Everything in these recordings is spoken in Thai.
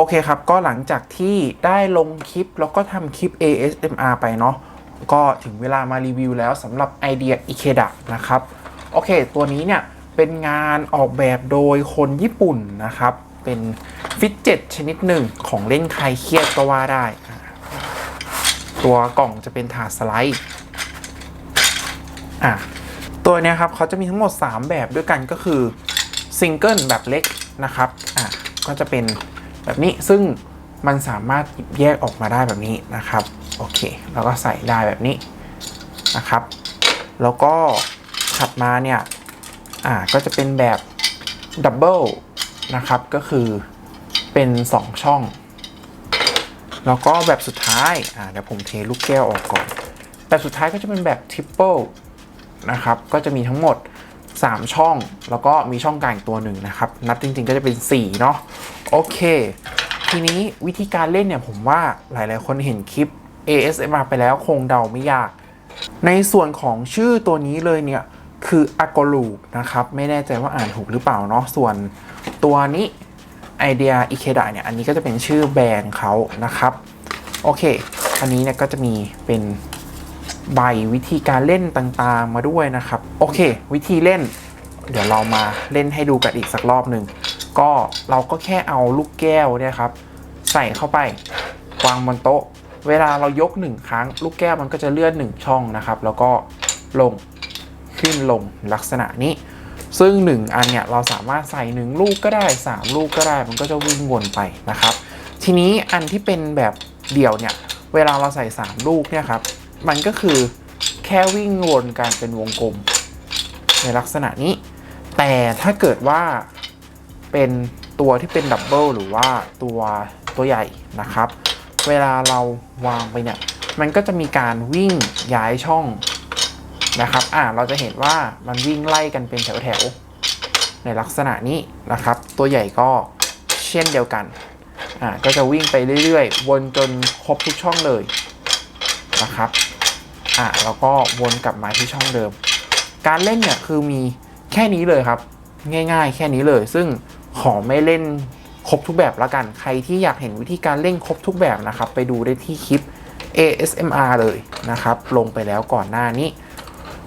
โอเคครับ ก็หลังจากที่ได้ลงคลิปแล้วก็ทำคลิป ASMR ไปเนาะก็ถึงเวลามารีวิวแล้วสำหรับไอเดีย Ikeda นะครับ โอเค ตัวนี้เนี่ย เป็นงานออกแบบโดยคนญี่ปุ่นนะครับ เป็นฟิตเจ็ตชนิดหนึ่งของเล่นคลายเครียดก็ว่าได้ ตัวกล่องจะเป็นถาดสไลด์อะตัวเนี้ยครับเขาจะมีทั้งหมด 3 แบบด้วยกันก็คือซิงเกิลแบบเล็กนะครับอะก็จะเป็น แบบนี้ซึ่งมันสามารถหยิบแยกออกมาได้แบบนี้นะครับ โอเคแล้วก็ใส่ได้แบบนี้นะครับ แล้วก็ถัดมาเนี่ยอ่าก็จะเป็นแบบดับเบิลนะครับก็คือเป็น 2 ช่อง แล้วก็แบบสุดท้ายอ่าเดี๋ยวผมเทลูกแก้วออกก่อน แบบสุดท้ายก็จะเป็นแบบทริปเปิลนะครับก็จะมีทั้งหมด 3 ช่อง แล้วก็มีช่องกลางอีกตัวหนึ่งนะครับ นับจริงๆก็จะเป็น4เนาะโอเค ทีนี้วิธีการเล่นเนี่ยผมว่าหลายๆ คนเห็นคลิป ASMR ไปแล้วคงเดาไม่ยาก ในส่วนของชื่อตัวนี้เลยเนี่ย คืออ g กลูนะครับ ไม่แน่ใจว่าอ่านถูกหรือเปล่าเนาะส่วนตัวนี้ไอเดียอิเคดเนี่ย อันนี้ก็จะเป็นชื่อแบรนด์เขานะครับ โอเค อันนี้เนี่ยก็จะมีเป็น ใบวิธีการเล่นต่างๆมาด้วยนะครับ โอเค วิธีเล่น เดี๋ยวเรามาเล่นให้ดูกันอีกสักรอบหนึ่งก็เราก็แค่เอาลูกแก้วเนี่ยครับ ใส่เข้าไปวางบนโต๊ะ เวลาเรายกหนึ่งครั้ง ลูกแก้วมันก็จะเลื่อนหนึ่งช่องนะครับ แล้วก็ลงขึ้นลงลักษณะนี้ ซึ่ง 1 อันเนี่ยเราสามารถใส่ 1 ลูกก็ได้ 3 ลูกก็ได้ มันก็จะวิ่งวนไปนะครับ ทีนี้อันที่เป็นแบบเดี่ยวเนี่ย เวลาเราใส่ 3 ลูกเนี่ยครับ มันก็คือแค่วิ่งวนกันเป็นวงกลม ในลักษณะนี้ แต่ถ้าเกิดว่าเป็นตัวที่เป็นดับเบิลหรือว่าตัวตัวใหญ่นะครับ เวลาเราวางไปเนี่ยมันก็จะมีการวิ่งย้ายช่องนะครับ อ่า เราจะเห็นว่ามันวิ่งไล่กันเป็นแถวๆ ในลักษณะนี้นะครับ ตัวใหญ่ก็เช่นเดียวกัน อ่า ก็จะวิ่งไปเรื่อยๆ วนจนครบทุกช่องเลยนะครับ อ่าแล้วก็วนกลับมาที่ช่องเดิม การเล่นเนี่ยคือมีแค่นี้เลยครับ ง่าย ๆ แค่นี้เลย ซึ่งขอไม่เล่นครบทุกแบบละกัน ใครที่อยากเห็นวิธีการเล่นครบทุกแบบนะครับ ไปดูได้ที่คลิป ASMR เลยนะครับ ลงไปแล้วก่อนหน้านี้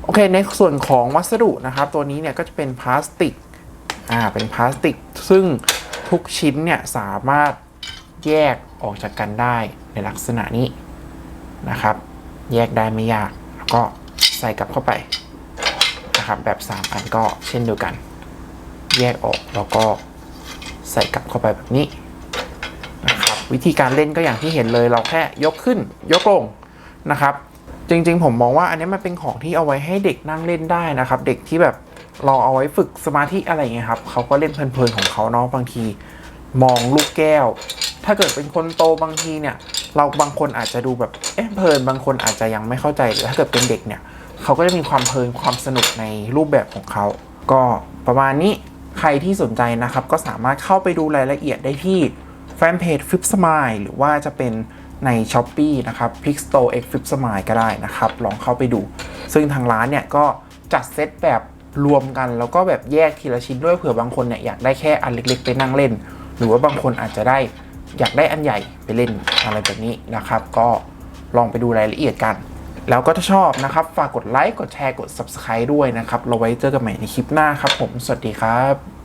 โอเค ในส่วนของวัสดุนะครับ ตัวนี้เนี่ยก็จะเป็นพลาสติก อ่า เป็นพลาสติก ซึ่งทุกชิ้นเนี่ยสามารถแยกออกจากกันได้ในลักษณะนี้นะครับ แยกได้ไม่ยากแล้วก็ใส่กลับเข้าไปนะครับแบบ 3 อันก็เช่นเดียวกัน แยกออกแล้วก็ใส่กลับเข้าไปแบบนี้นะครับวิธีการเล่นก็อย่างที่เห็นเลยเราแค่ยกขึ้นยกลงนะครับ จริงๆ ผมมองว่าอันนี้มันเป็นของที่เอาไว้ให้เด็กนั่งเล่นได้นะครับ เด็กที่แบบเราเอาไว้ฝึกสมาธิอะไรเงี้ยครับเขาก็เล่นเพลินๆของเขาเนาะบางที มองลูกแก้ว ถ้าเกิดเป็นคนโตบางทีเนี่ย เราบางคนอาจจะดูแบบเอ๊ะเพลินบางคนอาจจะยังไม่เข้าใจหรือถ้าเกิดเป็นเด็กเนี่ยเขาก็จะมีความเพลินความสนุกในรูปแบบของเขา ก็ประมาณนี้ใครที่สนใจนะครับ ก็สามารถเข้าไปดูรายละเอียดได้ที่แฟนเพจ Flip Smile หรือว่าจะเป็นใน s h อ p e e นะครับ p i x t o X Flip Smile ก็ได้นะครับ ลองเข้าไปดู ซึ่งทางร้านเนี่ยก็จัดเซตแบบรวมกัน แล้วก็แบบแยกทีละชิ้นด้วยเผื่อบางคนเนี่ยอยากได้แค่อันเล็กๆ ไปนั่งเล่น หรือว่าบางคนอาจจะได้ อยากได้อันใหญ่ไปเล่นอะไรแบบนี้นะครับ ก็ลองไปดูรายละเอียดกัน แล้วก็ถ้าชอบนะครับ ฝากกดไลค์กดแชร์กด Subscribe ด้วยนะครับ เราไว้เจอกันใหม่ในคลิปหน้าครับผม สวัสดีครับ